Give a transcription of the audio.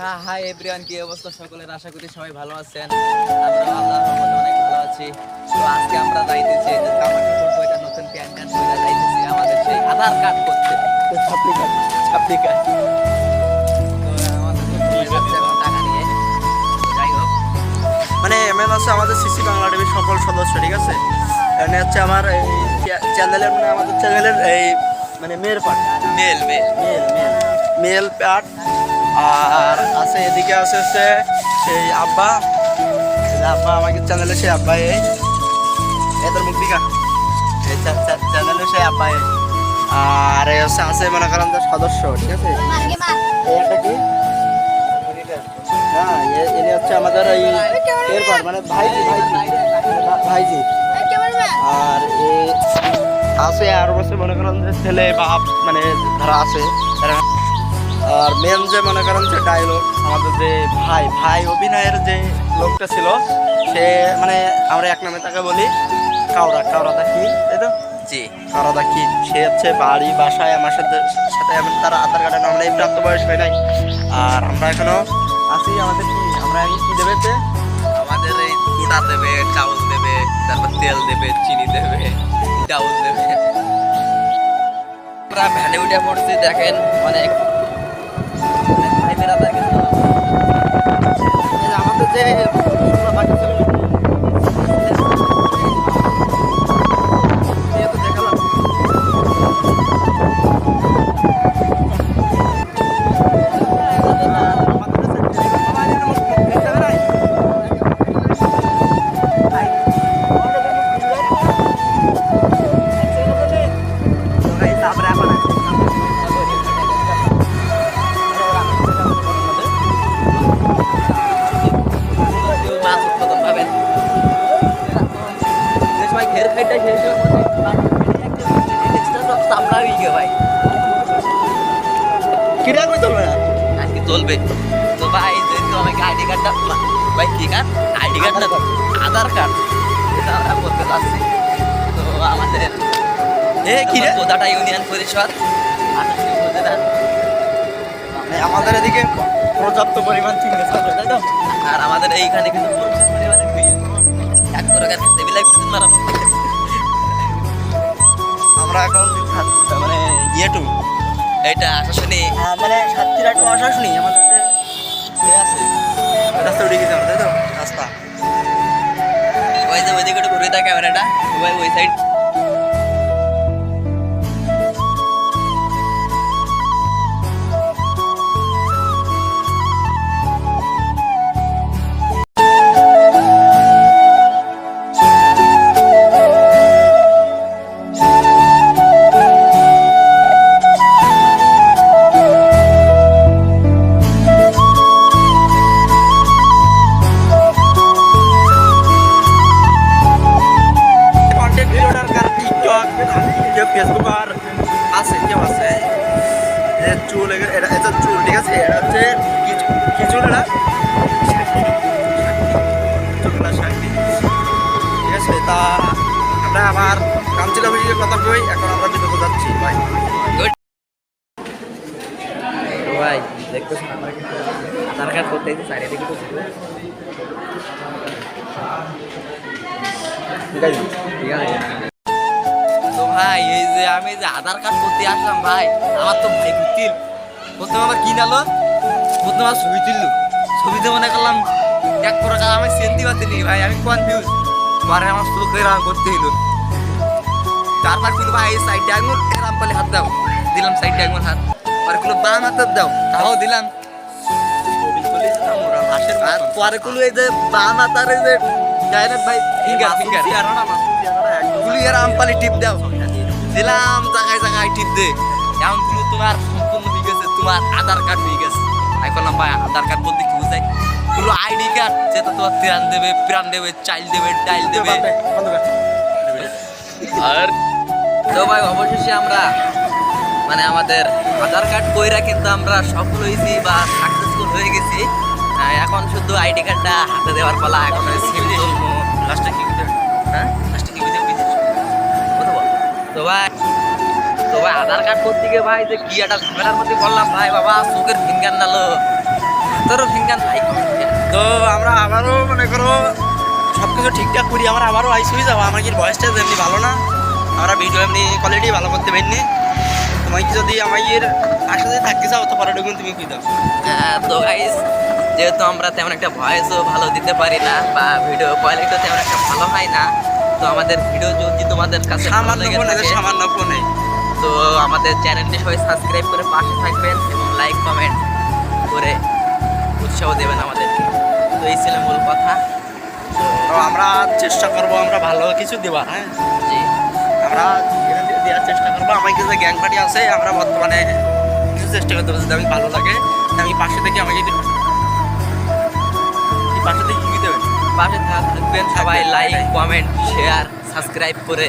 হ্যাঁ hi everyone কি অবস্থা সকলের? আশা করি সবাই ভালো আছেন। আমরা আল্লাহর রহমতে অনেক ভালো আছি। তো আজকে আমরা যাইতেছি নতুন প্যান যাইতেছি। আমাদের সেই আধার কার্ড করতে। কার্ড কার্ড মানে এমএন আছে আমাদের সিসি বাংলা টিভির সকল সদস্য ঠিক আছে? এখানে হচ্ছে আমার এই চ্যানেলের মানে আমাদের চ্যানেলের এই মানে মেয়ের part male male. Male male. Male part আর আছে, এদিকে আছে হচ্ছে সেই আব্বা। এই আব্বা, আমাকে চ্যানেলে সেই আব্বা এই। এদের মুখ দিকা এই চ্যানেলে সেই আব্বা এই। আর এই হচ্ছে আছে মনে করেন যে সদস্য, ঠিক আছে? এই কি? এনে হচ্ছে আমাদের এই এর পার্ট মানে ভাইজি ভাইজি। ভাইজি। আর এ আছে আর বসে মনে করেন ছেলে বাপ মানে যারা আছে, তারা আর মেন যে মনে করেন যে ডায়লগ আমাদের যে ভাই ভাই অভিনয়ের যে লোকটা ছিল সে মানে আমরা এক নামে তাকে বলি কাউরা কাউরা দেখি তাই তো? জি। কাউরা দেখি সে হচ্ছে বাড়ি বাসায় আমার সাথে সাথে আমি তার আধার কার্ডের নাম নেই প্রাপ্ত বয়স হয় নাই। আর আমরা এখনও আছি আমাদের কি আমরা এখন কি দেবে তে? আমাদের এই গুড়া দেবে চাউল দেবে তারপর তেল দেবে চিনি দেবে ডাউল দেবে। আমরা ভ্যানে উঠে পড়ছি দেখেন অনেক হয়ে গিয়ে ভাই কিরা করে চলবে না? আজকে চলবে। তো ভাই যেহেতু আমাকে আইডি কার্ডটা ভাই কি কার্ড? আইডি কার্ডটা আধার কার্ড। এটা আমরা বলতে চাচ্ছি তো আমাদের এ কি রে? কোদাটা ইউনিয়ন পরিষদ? মানে আমাদের এদিকে পর্যাপ্ত পরিমাণ চিংড়ি হয়, তাই তো? আর আমাদের এইখানে কিন্তু এক প্রকার টেবিলে কিছু মারা আমরা এখন মানে ইয়ে টু এটা আশাশুনি মানে সাতক্ষীরা টু আশা শুনি আমাদের আছে। রাস্তা উঠে গেছে আমাদের তাই তো? রাস্তা। ওই যে ওইদিকে একটু ঘুরে থাকে ক্যামেরাটা ওই ওই সাইড চুল- কি চুল এটা চুলগুলা শান্তি ঠিক আছে তা আমরা আবার কামচিল অফিসে কথা কই এখন আমরা বিপদে যাচ্ছি। ভাই। ভাই দেখতেছেন আমরা কিন্তু আধার কার্ড করতে চারিদিকে তো ঠিক আছে? ঠিক আছে। ভাই এই যে আমি যে আধার কার্ড করতে আসলাম ভাই আমার তো ভাই ঘুরতিল প্রথমে আবার কি নালো? প্রথমে আমার ছবি তুললো। ছবিতে মনে করলাম। এক প্রকার আমি সেন্তি পাচ্ছি ভাই আমি কনফিউজ পরে আমার চোখ এরাম করতে হইল। তারপর কিন্তু ভাই এই সাইডে আঙুল এরাম পালে হাত দাও। দিলাম সাইডে আঙুল হাত। পরে কোনো বাম হাত দাও তাও দিলাম। আর পরে কোনো এই যে বাম হাতার এই যে গায়নের ভাই ফিঙ্গার ফিঙ্গার গুলি আর আমপালি টিপ দাও। দিলাম জায়গায় জায়গায় টিপ দে। এমনগুলো তোমার সম্পূর্ণ হয়ে গেছে তোমার আধার কার্ড হয়ে গেছে আমি বললাম ভাই আধার কার্ড বলতে কি বুঝাই? পুরো আইডি কার্ড যেটা তোমার ত্রাণ দেবে প্রাণ দেবে চাইল দেবে ডাইল দেবে। আর তো ভাই অবশেষে আমরা মানে আমাদের আধার কার্ড কইরা কিন্তু আমরা সফল হয়েছি বা সাকসেসফুল হয়ে গেছি। এখন শুধু আইডি কার্ডটা হাতে দেওয়ার পালা এখন লাস্টে কি হ্যাঁ? লাস্টে কি তো ভাই তো ভাই আধার কার্ড করতে গিয়ে ভাই যে কি একটা ঝামেলার মধ্যে বললাম ভাই বাবা চোখের ফিঙ্গার নালো তোর ফিঙ্গার লাইক তো আমরা আবারও মনে করো সব কিছু ঠিকঠাক করি আমরা আবারও আইস হয়ে যাব। আমার কি ভয়েসটা এমনি ভালো না। আমরা ভিডিও এমনি কোয়ালিটি ভালো করতে পারিনি তোমাকে যদি আমাদের পাশে যদি থাকতে চাও তো পরে তুমি কি দাও? তো গাইস যেহেতু আমরা তেমন একটা ভয়েসও ভালো দিতে পারি না বা ভিডিও কোয়ালিটিও তেমন একটা ভালো হয় না তো আমাদের ভিডিও যদি তোমাদের কাছে সামান্য সামান্য ফোনে তো আমাদের চ্যানেলটি সবাই সাবস্ক্রাইব করে পাশে থাকবেন এবং লাইক কমেন্ট করে উৎসাহ দেবেন আমাদেরকে। তো এই ছিল মূল কথা। তো আমরা চেষ্টা করব আমরা ভালো কিছু দেওয়া হ্যাঁ? জি। আমরা দেওয়ার চেষ্টা করব। আমার কিছু গ্যাং পার্টি আছে আমরা বর্তমানে কিছু চেষ্টা করতে পারছি যদি আমি ভালো লাগে আমি পাশে থেকে আমাকে পাশে থেকে কি হবে পাশে থাকবেন সবাই লাইক। কমেন্ট শেয়ার সাবস্ক্রাইব করে